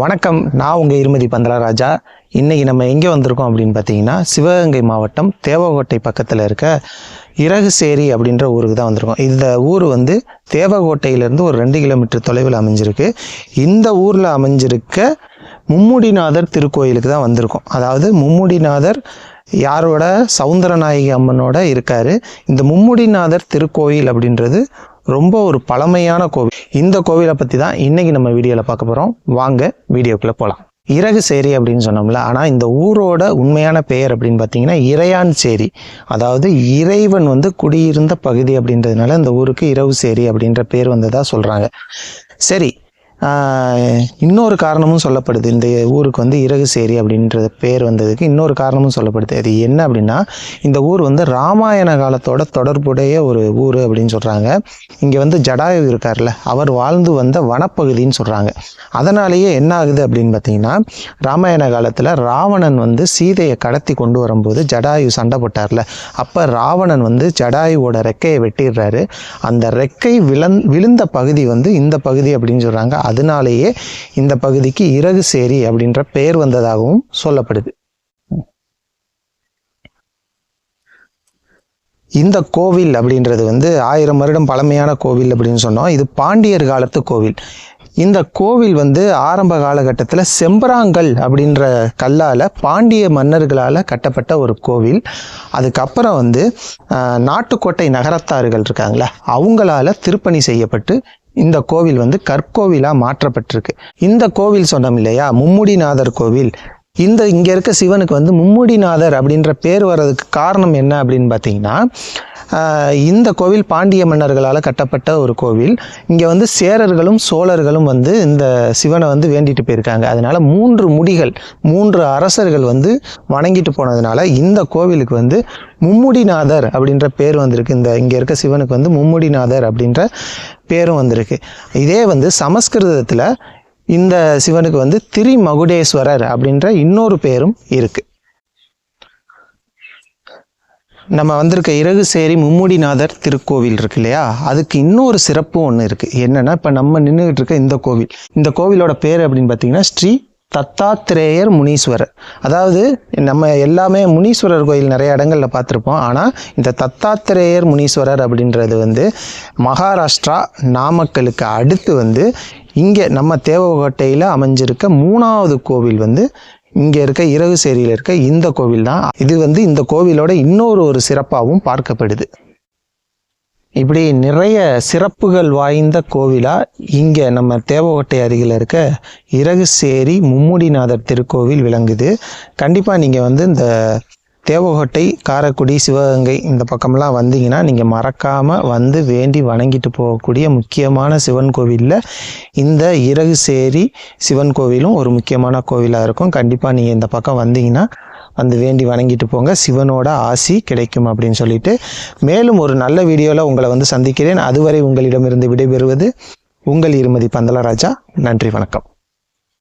வணக்கம் நான் உங்கள் இருமதி பந்தலராஜா இன்றைக்கி நம்ம எங்கே வந்திருக்கோம் அப்படின்னு பார்த்தீங்கன்னா சிவகங்கை மாவட்டம் தேவகோட்டை பக்கத்தில் இருக்க இறகுசேரி அப்படின்ற ஊருக்கு தான் வந்திருக்கோம். இந்த ஊர் வந்து தேவகோட்டையிலேருந்து ஒரு ரெண்டு கிலோமீட்டர் தொலைவில் அமைஞ்சிருக்கு. இந்த ஊரில் அமைஞ்சிருக்க மும்முடிநாதர் திருக்கோயிலுக்கு தான் வந்திருக்கோம். அதாவது மும்முடிநாதர் யாரோட? சவுந்தரநாயகி அம்மனோட இருக்காரு. இந்த மும்முடிநாதர் திருக்கோயில் அப்படின்றது ரொம்ப ஒரு பழமையான கோவில். இந்த கோவிலை பற்றி தான் இன்றைக்கி நம்ம வீடியோவில் பார்க்க போகிறோம் வாங்க வீடியோக்குள்ளே போகலாம் இறகு சேரி அப்படின்னு சொன்னோம்ல ஆனால் இந்த ஊரோட உண்மையான பெயர் அப்படின்னு பார்த்தீங்கன்னா இறையான் சேரி. அதாவது இறைவன் வந்து குடியிருந்த பகுதி அப்படின்றதுனால இந்த ஊருக்கு இரவு சேரி அப்படின்ற பேர் வந்ததாக சொல்கிறாங்க சரி இன்னொரு காரணமும் சொல்லப்படுது. இந்த ஊருக்கு வந்து இறகு சேரி அப்படின்ற பேர் வந்ததுக்கு இன்னொரு காரணமும் சொல்லப்படுது. அது என்ன அப்படின்னா இந்த ஊர் வந்து ராமாயண காலத்தோட தொடர்புடைய ஒரு ஊர் அப்படின்னு சொல்கிறாங்க இங்கே வந்து ஜடாயு இருக்கார்ல அவர் வாழ்ந்து வந்த வனப்பகுதின்னு சொல்கிறாங்க அதனாலேயே என்ன ஆகுது அப்படின்னு பார்த்தீங்கன்னா ராமாயண காலத்தில் ராவணன் வந்து சீதையை கடத்தி கொண்டு வரும்போது ஜடாயு சண்டை போட்டார்ல. அப்போ ராவணன் வந்து ஜடாயுவோட ரெக்கையை வெட்டிடுறாரு. அந்த ரெக்கை விழந் விழுந்த பகுதி வந்து இந்த பகுதி அப்படின்னு சொல்கிறாங்க அதனாலேயே இந்த பகுதிக்கு இறகு சேரி அப்படின்ற பெயர் வந்ததாகவும் சொல்லப்படுது. இந்த கோவில் அப்படின்றது வந்து ஆயிரம் வருடம் பழமையான கோவில் அப்படின்னு சொன்னோம். இது பாண்டியர் காலத்து கோவில். இந்த கோவில் வந்து ஆரம்ப காலகட்டத்தில் செம்பராங்கல் அப்படின்ற கல்லால் பாண்டிய மன்னர்களால் கட்டப்பட்ட ஒரு கோவில். அதுக்கப்புறம் வந்து நாட்டுக்கோட்டை நகரத்தார்கள் இருக்காங்களே அவங்களால திருப்பணி செய்யப்பட்டு இந்த கோவில் வந்து கற்கோவிலாக மாற்றப்பட்டிருக்கு. இந்த கோவில் சொன்னோம் இல்லையா? மும்முடிநாதர் கோவில். இந்த இங்கே இருக்க சிவனுக்கு வந்து மும்முடிநாதர் அப்படின்ற பேர் வர்றதுக்கு காரணம் என்ன அப்படின்னு பார்த்தீங்கன்னா இந்த கோவில் பாண்டிய மன்னர்களால் கட்டப்பட்ட ஒரு கோவில். இங்கே வந்து சேரர்களும் சோழர்களும் வந்து இந்த சிவனை வந்து வேண்டிட்டு போயிருக்காங்க. அதனால் மூன்று முடிகள் மூன்று அரசர்கள் வந்து வணங்கிட்டு போனதுனால இந்த கோவிலுக்கு வந்து மும்முடிநாதர் அப்படின்ற பேர் வந்திருக்கு. இந்த இங்கே இருக்க சிவனுக்கு வந்து மும்முடிநாதர் அப்படின்ற பேரும் வந்திருக்கு. இதே வந்து சமஸ்கிருதத்தில் இந்த சிவனுக்கு வந்து திரிமகுடேஸ்வரர் அப்படின்ற இன்னொரு பேரும் இருக்குது நம்ம வந்திருக்க இறகுசேரி மும்முடிநாதர் திருக்கோவில் இருக்கு இல்லையா? அதுக்கு இன்னொரு சிறப்பு ஒன்று இருக்குது என்னென்னா இப்போ நம்ம நின்றுக்கிட்டு இருக்க இந்த கோவில். இந்த கோவிலோட பேர் அப்படின்னு பார்த்தீங்கன்னா ஸ்ரீ தத்தாத்திரேயர் முனீஸ்வரர். அதாவது நம்ம எல்லாமே முனீஸ்வரர் கோயில் நிறைய இடங்கள்ல பார்த்துருப்போம் ஆனால் இந்த தத்தாத்திரேயர் முனீஸ்வரர் அப்படின்றது வந்து மகாராஷ்டிரா நாமக்கலுக்கு அடுத்து வந்து இங்கே நம்ம தேவகோட்டையில் அமைஞ்சிருக்க மூணாவது கோவில் வந்து இங்கே இருக்க இரவு சேரியில் இருக்க இந்த கோவில் தான். இது வந்து இந்த கோவிலோட இன்னொரு ஒரு சிறப்பாகவும் பார்க்கப்படுது. இப்படி நிறைய சிறப்புகள் வாய்ந்த கோவிலாக இங்கே நம்ம தேவகோட்டை அருகில் இருக்க இறகுசேரி மும்முடிநாதர் திருக்கோவில் விளங்குது. கண்டிப்பாக நீங்கள் வந்து இந்த தேவகோட்டை காரைக்குடி சிவகங்கை இந்த பக்கம்லாம் வந்தீங்கன்னா நீங்கள் மறக்காமல் வந்து வேண்டி வணங்கிட்டு போகக்கூடிய முக்கியமான சிவன் கோவிலில் இந்த இறகுசேரி சிவன் கோவிலும் ஒரு முக்கியமான கோவிலாக இருக்கும். கண்டிப்பாக நீங்கள் இந்த பக்கம் வந்தீங்கன்னா வந்து வேண்டி வணங்கிட்டு போங்க. சிவனோட ஆசி கிடைக்கும் அப்படின்னு சொல்லிட்டு. மேலும் ஒரு நல்ல வீடியோவில் உங்களை வந்து சந்திக்கிறேன். அதுவரை உங்களிடமிருந்து விடைபெறுவது உங்கள் இருமதி பந்தலராஜா நன்றி வணக்கம்.